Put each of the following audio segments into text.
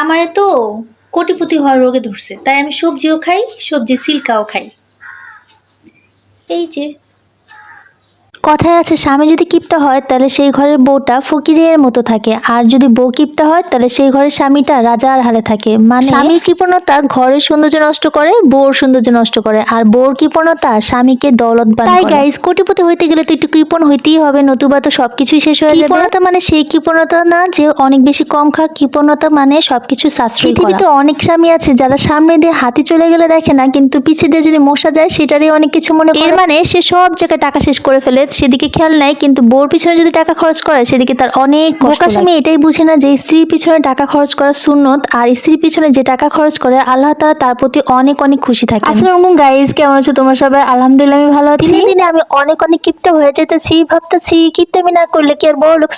আমারে তো কোটিপতি হওয়ার রোগে ধরছে। তাই আমি সবজিও খাই, সবজি সিল্কাও খাই। এই যে কথায় আছে স্বামী যদি কিপটা হয় তাহলে সেই ঘরের বউটা ফকিরের মতো থাকে। আর যদি বউ কিপটা হয় তাহলে সেই ঘরের স্বামীটা রাজার হালে থাকে। মানে স্বামীর কৃপণতা ঘরের সৌন্দর্য নষ্ট করে বউর সৌন্দর্য নষ্ট করে। আর বউর কৃপণতা স্বামীকে দৌলতবান তাই গাইস কোটিপতি হইতে গেলে তো একটু কৃপণ হইতেই হবে নতুবা তো সবকিছুই শেষ হয়ে যাবে। কৃপণতা মানে সেই কৃপণতা না যে অনেক বেশি কম খা কৃপণতা মানে সবকিছু সাশ্রয়ী পৃথিবীতে অনেক স্বামী আছে যারা সামনে দিয়ে হাতি চলে গেলে দেখে না কিন্তু পিছিয়ে দিয়ে যদি মশা যায় সেটারই অনেক কিছু মনে করে। এর মানে সে সব জায়গায় টাকা শেষ করে ফেলে সেদিকে খেয়াল নাই কিন্তু বোর পিছনে যদি টাকা খরচ করে সেদিকে তার অনেক স্বামী এটাই বুঝে না যে স্ত্রীর পিছনে টাকা খরচ করা সুন্নত আর স্ত্রীর পিছনে যে টাকা খরচ করে আল্লাহ তাআলা তার প্রতি অনেক অনেক খুশি থাকে। আসসালামু গাইস কেমন আছো তোমরা সবাই? আলহামদুলিল্লাহ আমি ভালো আছি। দিনে আমি অনেক অনেক কিপটা হয়ে যেতেছি ভাবতেছি কিপটামি না করলে কি আর বড় লোক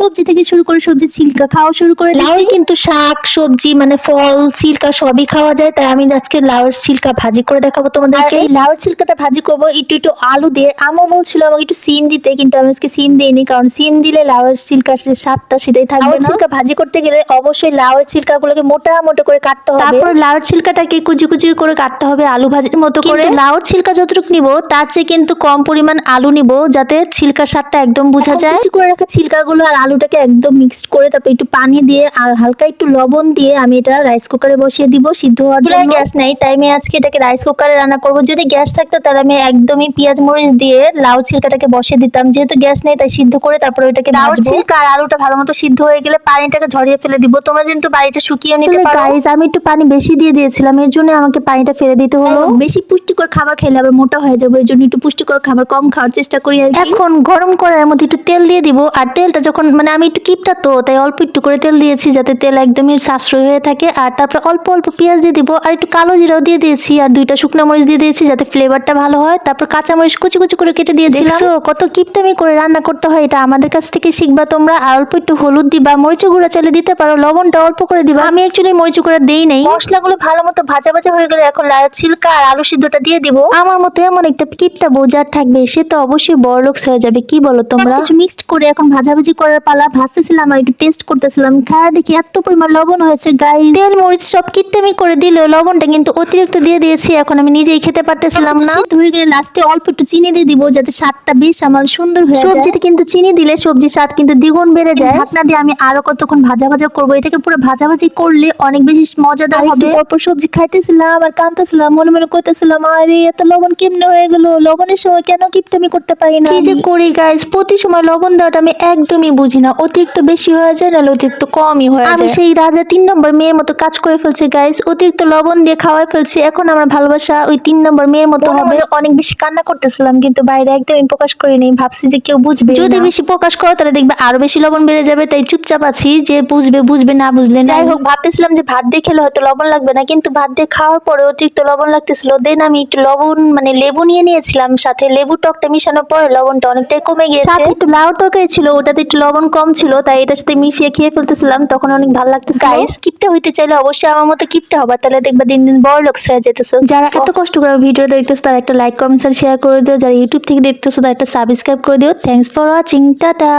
সবজি থেকে শুরু করে সবজি ছিলকা খাওয়া শুরু করে দিয়েছি কিন্তু শাক সবজি মানে ফল সিল্কা সবই খাওয়া যায় তাই আমি আজকে লাউয়ের সিল্কা ভাজি করে দেখাবো তোমাদেরকে। লাউর ছিলকাটা ভাজি করব একটু একটু আলু দিয়ে। আমও বলছিল আমাকে একটু সিম দিতে কিন্তু আমি আজকে সিম দিইনি কারণ সিম দিলে লাউয়ের ছিলকার যে স্বাদটা সেটাই থাকবে লাউয়ের ছিলকা ভাজি করতে গেলে অবশ্যই লাউয়ের ছিলকাগুলোকে মোটা মোটা করে কাটতে হবে। তারপর লাউর ছিলকাটাকে কুচি কুচি করে কাটতে হবে আলু ভাজির মতো করে। কিন্তু লাউর ছিলকা যতটুকু নিব তার চেয়ে কিন্তু কম পরিমাণ আলু নিব যাতে ছিলকার স্বাদটা একদম বোঝা যায়। কুচি করে রাখা ছিলকাগুলো আর আলুটাকে একদম মিক্সড করে তারপর একটু পানি দিয়ে আর হালকা একটু লবণ দিয়ে আমি এটা রাইস কুকারে বসিয়ে দিব সিদ্ধ হওয়ার জন্য। গ্যাস নেই তাই আমি আজকে এটাকে রাইস কুকারে রান্না করব। যদি গ্যাস থাকতো তাহলে আমি একদমই পেঁয়াজ মরিচ দিয়ে লাউ ছিলকাটাকে বসিয়ে দিতাম। যেহেতু গ্যাস নেই তাই সিদ্ধ করে তারপরে ওইটাকে লাউর ভাজবো আর আলুটা ভালো মতো সিদ্ধ হয়ে গেলে পানিটাকে ঝরিয়ে ফেলে দিব। তোমরা কিন্তু বাড়িটা শুকিয়ে নিতে পারো। গাইস আমি একটু পানি বেশি দিয়ে দিয়েছিলাম এর জন্য আমাকে পানিটা ফেলে দিতে হলো। বেশি পুষ্টিকর খাবার খেলে আবার মোটা হয়ে যাবে এর জন্য একটু পুষ্টিকর খাবার কম খাওয়ার চেষ্টা করি আর এখন গরম করার মধ্যে একটু তেল দিয়ে দিব আর তেলটা যখন মানে আমি একটু কিপটা তো তাই অল্প একটু করে তেল দিয়েছি যাতে তেল একদমই সাশ্রয় হয়ে থাকে। আর তারপর অল্প অল্প পেঁয়াজ দিয়ে দিব আর একটু কালো জিরাও দিয়ে দিয়েছি আর দুইটা শুকনো মরিচ দিয়ে দিয়েছি যাতে ফ্লেভারটা ভালো হয়। তারপর কাঁচা মরিচ কুচি কুচি করে কেটে দিয়েছিলাম। কত কিপটামি করে রান্না করতে হয় এটা আমাদের কাছ থেকে শিখবা তোমরা। আর অল্প একটু হলুদ দিবা মরিচ গুঁড়া চালে দিতে পারো লবণটা অল্প করে দিবা। আমি অ্যাকচুয়ালি মরিচ গুঁড়া দেই নাই। মশলাগুলো ভালো মতো ভাজা ভাজা হয়ে গেলে এখন লাউ ছিলকা আর আলু সিদ্ধটা দিয়ে দিব। আমার মতো এমন একটা কিপটা বোঝার থাকবে সে তো অবশ্যই বড়লোকস হয়ে যাবে কি বলো তোমরা? কিছু মিক্সড করে এখন ভাজাভাজি করার পালা ভাজতেছিলাম আর একটু টেস্ট করতেছিলাম। খাওয়া দেখি এত পরিমাণ লবণ হয়েছে গাইস তেল মরিচ সব কিটটামি করে দিলেও লবণটা কিন্তু অতিরিক্ত দিয়ে দিয়েছি এখন আমি নিজেই খেতে পারতেছিলাম না। হয়ে গেলে লাস্টে অল্প একটু চিনি দিয়ে দিব যাতে স্বাদটা বেশ আমার সুন্দর হয়ে যায়। সবজিতে কিন্তু চিনি দিলে সবজির স্বাদ কিন্তু দ্বিগুণ বেড়ে যায়। ঢাকনা দিয়ে আমি আরও কতক্ষণ ভাজা ভাজা করব এটাকে পুরো ভাজাভাজি করলে অনেক বেশি মজাদার হবে। পরপর সবজি খাইতেছিলাম আর কাঁদতেছিলাম মনে মনে করতেছিলাম আরে এত লবণ কেমনে হয়ে গেল? লবণের সময় কেন কিপটামি করতে পারি না কি যে করি গাইস প্রতি সময় লবণ দেওয়াটা আমি একদমই বুঝি না। অতিরিক্ত বেশি হয়ে যায় নাহলে অতিরিক্ত কমই হয়ে যায়। আমি সেই রাজা তিন নম্বর মেয়ের মতো কাজ করে ফেলছি গাইস অতিরিক্ত লবণ দিয়ে খাওয়াই ফেলছি। এখন আমার ভালোবাসা ওই তিন নম্বর মেয়ের মতো হবে। অনেক বেশি কান্না করতেছিলাম কিন্তু বাইরে একদমই প্রকাশ করিনি ভাবছি যে কেউ বুঝবে যদি বেশি প্রকাশ করো তাহলে দেখবে আরও বেশি লবণ বেড়ে যাবে। তাই চুপচাপ আছি যে বুঝবে বুঝবে না বুঝলে যাই হোক ভাবতেছিলাম যে ভাত দিয়ে খেলে হয়তো লবণ লাগবে না কিন্তু ভাত দিয়ে খাওয়ার পরে অতিরিক্ত লবণ লাগতেছিল। দেন আমি একটু লবণ মানে লেবু নিয়ে নিয়েছিলাম সাথে লেবু টকটা মিশানোর পরে লবণটা অনেকটাই কমে গিয়েছে। সাথে একটু লাউ তরকারি ছিল ওটাতে একটু লবণ কম ছিল তাই এটার সাথে মিশিয়ে খেয়ে ফেলতেছিলাম তখন অনেক ভালো লাগতেছিল। গাইস কিপটা হইতে চাইলে অবশ্যই আমার মতো কিপটা হবা তাহলে দেখবা দিন দিন বড় লোক হয়ে যেতেছো। যারা এত কষ্ট করে ভিডিও দেখতেছো তারা একটা লাইক কমেন্টস আর শেয়ার করে দিও। যারা ইউটিউব থেকে দেখতেছো তারা একটা সাবস্ক্রাইব করে দিও। Thanks for watching tata!